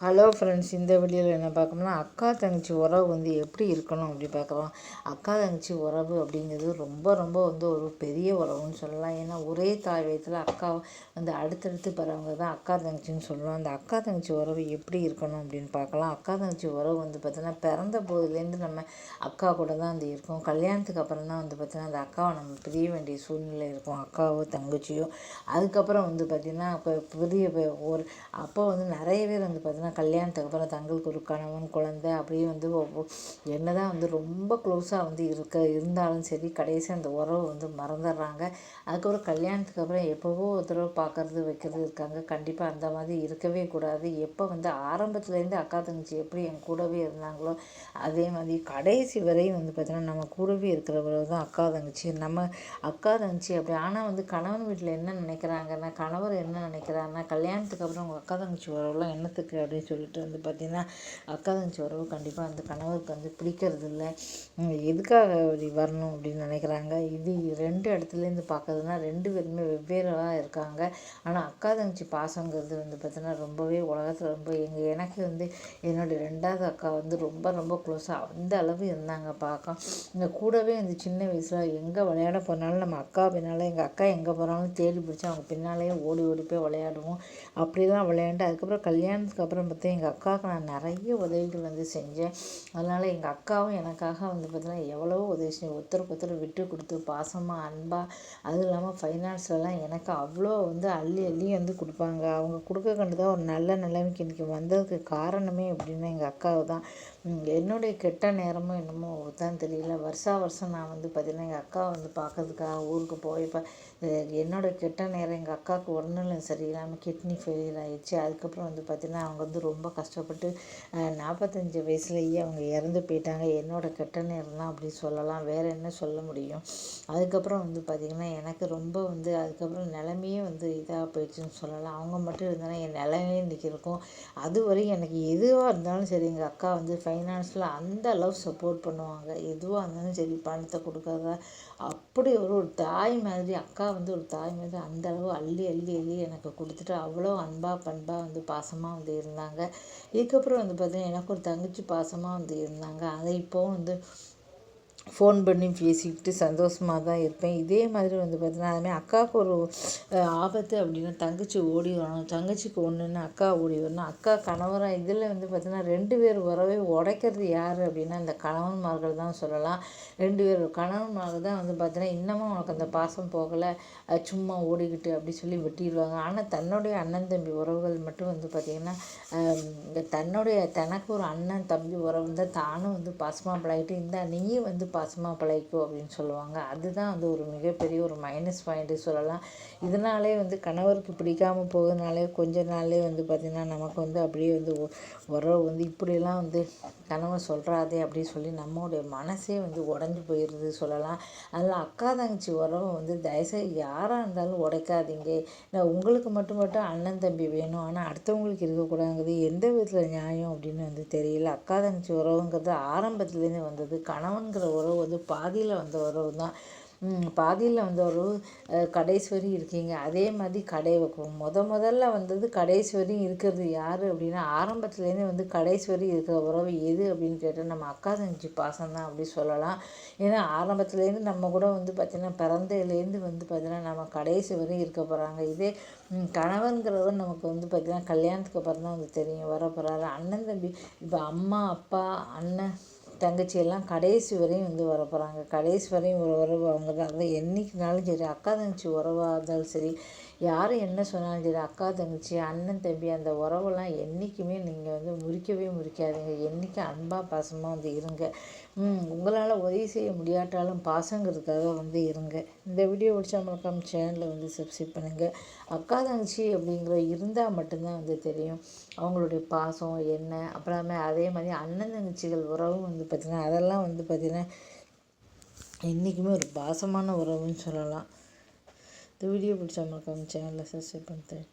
Hello friends இந்த வீடியோவில் என்ன பார்க்கணும்னா அக்கா தங்கச்சி உறவு வந்து எப்படி இருக்கணும் அப்படி பார்க்கலாம். அக்கா தங்கச்சி உறவு அப்படிங்கிறது ரொம்ப ரொம்ப வந்து ஒரு பெரிய உறவுன்னு சொல்லலாம். ஏன்னா ஒரே தாய் வயத்தில் அக்கா வந்து அடுத்தடுத்து பிறவங்க தான் அக்கா தங்கச்சின்னு சொல்லுவோம் அந்த அக்கா தங்கச்சி உறவு எப்படி இருக்கணும் அப்படின்னு பார்க்கலாம். அக்கா தங்கச்சி உறவு வந்து பார்த்திங்கன்னா பிறந்த போதுலேருந்து நம்ம அக்கா கூட தான் வந்து இருக்கும். கல்யாணத்துக்கு அப்புறம் தான் வந்து பார்த்திங்கன்னா அந்த அக்காவை நம்ம பிரிய வேண்டிய சூழ்நிலை இருக்கும். அக்காவோ தங்கச்சியோ. அதுக்கப்புறம் வந்து பார்த்திங்கன்னா இப்போ புதிய ஒரு அப்போ வந்து நிறைய பேர் வந்து பார்த்திங்கன்னா கல்யாணத்துக்கு அப்புறம் தங்களுக்கு ஒரு கணவன் குழந்தை அப்படியே வந்து என்ன தான் வந்து ரொம்ப க்ளோஸாக வந்து இருக்க இருந்தாலும் சரி கடைசி அந்த உறவு வந்து மறந்துடுறாங்க. அதுக்கப்புறம் கல்யாணத்துக்கு அப்புறம் எப்போவோ ஒரு தடவை பார்க்குறது வைக்கிறது இருக்காங்க. கண்டிப்பாக அந்த மாதிரி இருக்கவே கூடாது. எப்போ வந்து ஆரம்பத்துலேருந்து அக்கா தங்கச்சி எப்படி என் கூடவே இருந்தாங்களோ அதே மாதிரி கடைசி வரையும் வந்து பார்த்திங்கன்னா நம்ம கூடவே இருக்கிறவரை தான் அக்கா தங்கச்சி. நம்ம அக்கா தங்கச்சி அப்படி ஆனால் வந்து கணவன் வீட்டில் என்ன நினைக்கிறாங்கன்னா கணவர் என்ன நினைக்கிறாங்கன்னா கல்யாணத்துக்கு அப்புறம் உங்கள் அக்கா தங்கச்சி வரவெல்லாம் என்னத்துக்கு அப்படி அப்படின்னு சொல்லிட்டு வந்து பார்த்திங்கன்னா அக்கா தங்கச்சி உறவு கண்டிப்பாக அந்த கணவருக்கு வந்து பிடிக்கிறது இல்லை எதுக்காக அப்படி வரணும் அப்படின்னு நினைக்கிறாங்க? இது ரெண்டு இடத்துலேருந்து பார்க்குறதுனா ரெண்டு பேருமே வெவ்வேறாக இருக்காங்க. ஆனால் அக்கா தங்கச்சி பாசங்கிறது வந்து பார்த்திங்கன்னா ரொம்பவே உலகத்தில் ரொம்ப எங்கள் எனக்கு வந்து என்னுடைய ரெண்டாவது அக்கா வந்து ரொம்ப ரொம்ப க்ளோஸாக அந்த அளவு இருந்தாங்க பார்க்க இந்த கூடவே இந்த சின்ன வயசில் எங்கே விளையாட போனாலும் நம்ம அக்கா பின்னால் எங்கள் அக்கா எங்கே போனாலும் தேடி பிடிச்சி அவங்க பின்னாலேயே ஓடி ஓடி போய் விளையாடுவோம். அப்படிலாம் விளையாண்டு அதுக்கப்புறம் கல்யாணத்துக்கு அப்புறம் பார்த்து எங்கள் அக்காவுக்கு நான் நிறைய உதவிகள் வந்து செஞ்சேன். அதனால் எங்கள் அக்காவும் எனக்காக வந்து பார்த்திங்கன்னா எவ்வளோ உதவி செஞ்சு ஒருத்தருக்கு ஒருத்தர் விட்டு கொடுத்து பாசமாக அன்பாக அதுவும் இல்லாமல் ஃபைனான்ஸ்லலாம் எனக்கு அவ்வளோ வந்து அள்ளி அள்ளி வந்து கொடுப்பாங்க. அவங்க கொடுக்க கண்டு தான் ஒரு நல்ல நிலைமைக்கு இன்றைக்கி வந்ததுக்கு காரணமே அப்படின்னா எங்கள் அக்காவை தான். என்னுடைய கெட்ட நேரமும் என்னமோ தான் தெரியல. வருஷா வருஷம் நான் வந்து பார்த்திங்கன்னா எங்கள் அக்காவை வந்து பார்க்கறதுக்காக ஊருக்கு போய் இப்போ என்னோடய கெட்ட நேரம் எங்கள் அக்காவுக்கு உடல்நிலை சரியில்லாமல் கிட்னி ஃபெயிலியர் ஆகிடுச்சு அதுக்கப்புறம் வந்து பார்த்திங்கன்னா அவங்க வந்து ரொம்ப கஷ்டப்பட்டு நாற்பத்தஞ்சு வயசுலேயே அவங்க இறந்து போயிட்டாங்க. என்னோடய கெட்ட நேரம் தான் அப்படி சொல்லலாம். வேறு என்ன சொல்ல முடியும்? அதுக்கப்புறம் வந்து பார்த்திங்கன்னா எனக்கு ரொம்ப வந்து அதுக்கப்புறம் நிலமையே வந்து இதாக போயிடுச்சுன்னு சொல்லலாம். அவங்க மட்டும் இருந்தாலும் என் நிலமையே இன்றைக்கி இருக்கும். அதுவரை எனக்கு எதுவாக இருந்தாலும் சரி எங்கள் அக்கா வந்து ஃபைனான்ஸில் அந்த அளவு சப்போர்ட் பண்ணுவாங்க. எதுவாக இருந்தாலும் சரி பணத்தை கொடுக்காத. அப்படி ஒரு ஒரு தாய் மாதிரி அக்கா வந்து ஒரு தாய் மாதிரி அந்த அளவு அள்ளி அள்ளி அள்ளி எனக்கு கொடுத்துட்டு அவ்வளோ அன்பாக பண்பாக வந்து பாசமாக வந்து இருந்தாங்க. இதுக்கப்புறம் வந்து பார்த்திங்கன்னா எனக்கு ஒரு தங்கச்சி பாசமாக வந்து இருந்தாங்க. அதை இப்போவும் வந்து ஃபோன் பண்ணி பேசிக்கிட்டு சந்தோஷமாக தான் இருப்பேன். இதே மாதிரி வந்து பார்த்தீங்கன்னா அதுமாதிரி அக்காவுக்கு ஒரு ஆபத்து அப்படின்னா தங்கச்சி ஓடி வரணும். தங்கச்சிக்கு ஒன்றுன்னா அக்கா ஓடி வரணும். அக்கா கணவராக இதில் வந்து பார்த்திங்கன்னா ரெண்டு பேர் உறவே உடைக்கிறது யார் அப்படின்னா இந்த கணவன்மார்கள் தான் சொல்லலாம். ரெண்டு பேர் கணவன்மார்கள் தான் வந்து பார்த்தீங்கன்னா இன்னமும் உனக்கு அந்த பாசம் போகலை. சும்மா ஓடிக்கிட்டு அப்படி சொல்லி வெட்டிடுவாங்க. ஆனால் தன்னுடைய அண்ணன் தம்பி உறவுகள் மட்டும் வந்து பார்த்திங்கன்னா தன்னுடைய தனக்கு ஒரு அண்ணன் தம்பி உறவு தான் தானும் வந்து பாசமாக பழகிட்டு இந்த நீயும் வந்து பாசமாக பழகிக்கோ அப்படின்னு சொல்லுவாங்க. அதுதான் வந்து ஒரு மிகப்பெரிய ஒரு மைனஸ் பாயிண்ட்டு சொல்லலாம். இதனாலே வந்து கணவருக்கு பிடிக்காமல் போகிறதுனாலே கொஞ்ச நாள்லேயே வந்து பார்த்திங்கன்னா நமக்கு வந்து அப்படியே வந்து உறவு வந்து இப்படியெல்லாம் வந்து கணவன் சொல்கிறாதே அப்படின்னு சொல்லி நம்மளுடைய மனசே வந்து உடஞ்சி போயிடுது சொல்லலாம். அதில் அக்கா தங்கச்சி உறவை வந்து தயவுசெய்து யாராக இருந்தாலும் உடைக்காதீங்க. நான் உங்களுக்கு மட்டும் மட்டும் அண்ணன் தம்பி வேணும். ஆனால் அடுத்தவங்களுக்கு இருக்கக்கூடாதுங்கிறது எந்த விதத்தில் நியாயம் அப்படின்னு வந்து தெரியல. அக்கா தங்கச்சி உறவுங்கிறது ஆரம்பத்துலேருந்து வந்தது கணவன்கிற உறவு உறவு வந்து பாதியில் வந்த உறவு தான் பாதியில் வந்த உறவு கடைசி வரையும் இருக்கீங்க. அதே மாதிரி கடை முத முதல்ல வந்தது கடைசி வரையும் இருக்கிறது யார் அப்படின்னா ஆரம்பத்துலேருந்தே வந்து கடைசி வரையும் இருக்கிற உறவு எது அப்படின்னு கேட்டால் நம்ம அக்கா தங்கச்சி பாசம் தான் அப்படி சொல்லலாம். ஏன்னா ஆரம்பத்துலேருந்து நம்ம கூட வந்து பார்த்திங்கன்னா பிறந்ததுலேருந்து வந்து பார்த்திங்கன்னா நம்ம கடைசி வரையும் இருக்க போகிறாங்க இதே கணவன்கிறவர் நமக்கு வந்து பார்த்திங்கன்னா கல்யாணத்துக்கு அப்புறம் தான் வந்து தெரியும் வர போகிறாரு அண்ணன் தம்பி இப்போ அம்மா அப்பா அண்ணன் தங்கச்சி எல்லாம் கடைசி வரையும் வந்து வர போகிறாங்க கடைசி வரையும் ஒரு உறவு அவங்க தான். அதான் என்றைக்குனாலும் சரி அக்கா தங்கச்சி உறவாக இருந்தாலும் சரி யார் என்ன சொன்னாலும் சரி அக்கா தங்கச்சி அண்ணன் தம்பி அந்த உறவெல்லாம் என்றைக்குமே நீங்கள் வந்து முறிக்கவே முறிக்காதீங்க. என்றைக்கும் அன்பாக பாசமாக வந்து இருங்க. உங்களால் உதவி செய்ய முடியாட்டாலும் பாசங்கிறதுக்காக வந்து இருங்க. இந்த வீடியோ பிடிச்சா மறக்காம சேனலில் வந்து சப்ஸ்கிரைப் பண்ணுங்கள் அக்கா தங்கச்சி அப்படிங்கிற இருந்தால் மட்டும்தான் வந்து தெரியும். அவங்களுடைய பாசம் என்ன? அப்புறமே அதே மாதிரி அண்ணன் தங்கச்சிகள் உறவும் வந்து பார்த்திங்கன்னா அதெல்லாம் வந்து பார்த்திங்கன்னா என்றைக்குமே ஒரு பாசமான உறவுன்னு சொல்லலாம். இந்த வீடியோ பிடிச்சா மறக்காம சேனலில் சப்ஸ்கிரைப் பண்ணுறேன்